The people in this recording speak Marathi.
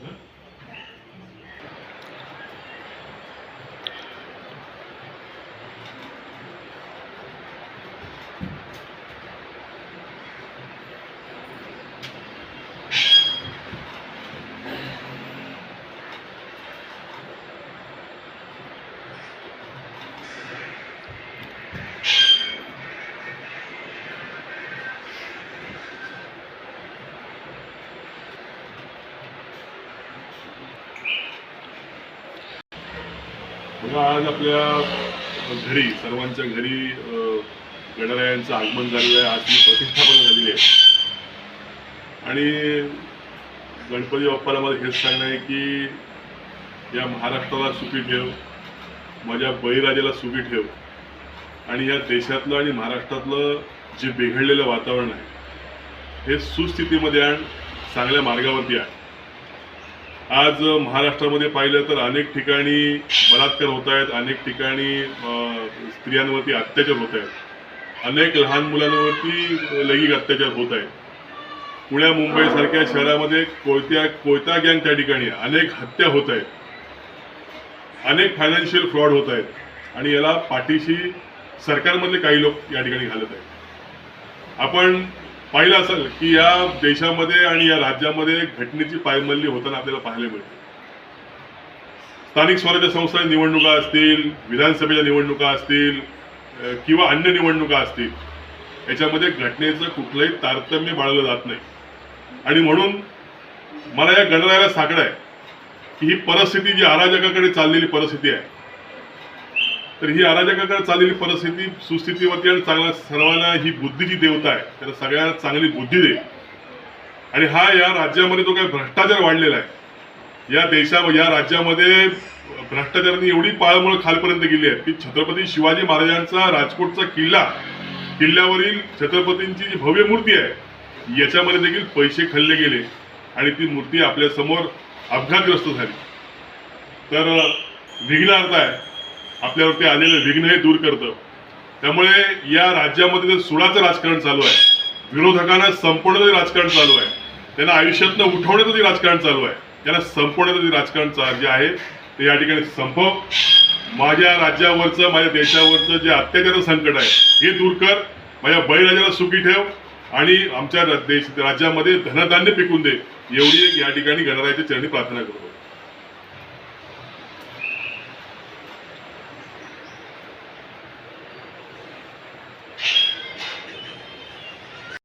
Hmm? तर आज आपल्या घरी सर्वांच्या घरी गणरायांचं आगमन झालेलं आहे. आज ती प्रतिष्ठापना झालेली आहे. आणि गणपती बाप्पाला मला हेच सांगणं आहे की या महाराष्ट्राला सुखी ठेव माझ्या बळीराजाला सुखी ठेव. आणि या देशातलं आणि महाराष्ट्रातलं जे बिघडलेलं वातावरण आहे हे सुस्थितीमध्ये आण चांगल्या मार्गावरती आण. आज महाराष्ट्रामध्ये पाहिलं तर अनेक ठिकाणी बलात्कार होत आहेत अनेक ठिकाणी स्त्रियांवरती अत्याचार होत आहेत. अनेक लहान मुलांवरती लैंगिक अत्याचार होत आहेत. पुण्या मुंबईसारख्या शहरामध्ये कोयत्या कोयता गँग त्या ठिकाणी अनेक हत्या होत आहेत. अनेक फायनान्शियल फ्रॉड होत आहेत. आणि याला पाठीशी सरकारमधले काही लोक या ठिकाणी घालत आहेत. आपण पाहिलं असेल की या देशामध्ये आणि या राज्यामध्ये घटनेची पायमल्ली होताना आपल्याला पाहायला मिळते. स्थानिक स्वराज्य संस्था निवडणुका असतील विधानसभेच्या निवडणुका असतील किंवा अन्य निवडणुका असतील याच्यामध्ये घटनेचं कुठलंही तारतम्य बाळगलं जात नाही. आणि म्हणून मला या गणरायाला साकडं आहे की ही परिस्थिती जी अराजकाकडे चाललेली परिस्थिती आहे तर ही अराजकाकडे चाललेली परिस्थिती सुस्थितीवरती आणि चांगल्या सर्वांना ही बुद्धीची देवता आहे त्याला सगळ्यांना चांगली बुद्धी दे आणि हा या राज्यामध्ये जो काही भ्रष्टाचार वाढलेला आहे. या देशा या राज्यामध्ये भ्रष्टाचारांनी एवढी पाळमुळं खालपर्यंत गेली आहे की छत्रपती शिवाजी महाराजांचा राजकोटचा किल्ला किल्ल्यावरील छत्रपतींची जी भव्य मूर्ती आहे याच्यामध्ये देखील पैसे खाल्ले गेले आणि ती मूर्ती आपल्यासमोर अपघातग्रस्त झाली. तर विघ्नार्थ आहे आपल्यावरती आलेलं विघ्न हे दूर करतं. त्यामुळे या राज्यामध्ये जे सुडाचं राजकारण चालू आहे विरोधकांना संपवण्याचं राजकारण चालू आहे त्यांना आयुष्यातनं उठवण्याचं जे राजकारण चालू आहे त्यांना संपवण्याचं जे राजकारण चा- जे आहे ते या ठिकाणी संपव. माझ्या राज्यावरचं माझ्या देशावरचं जे अत्याचार संकट आहे हे दूर कर. माझ्या बळीराजाला सुखी ठेव. आणि आमच्या देश राज्यामध्ये धनधान्य पिकून दे. एवढी एक या ठिकाणी गणरायाच्या चरणी प्रार्थना करतो.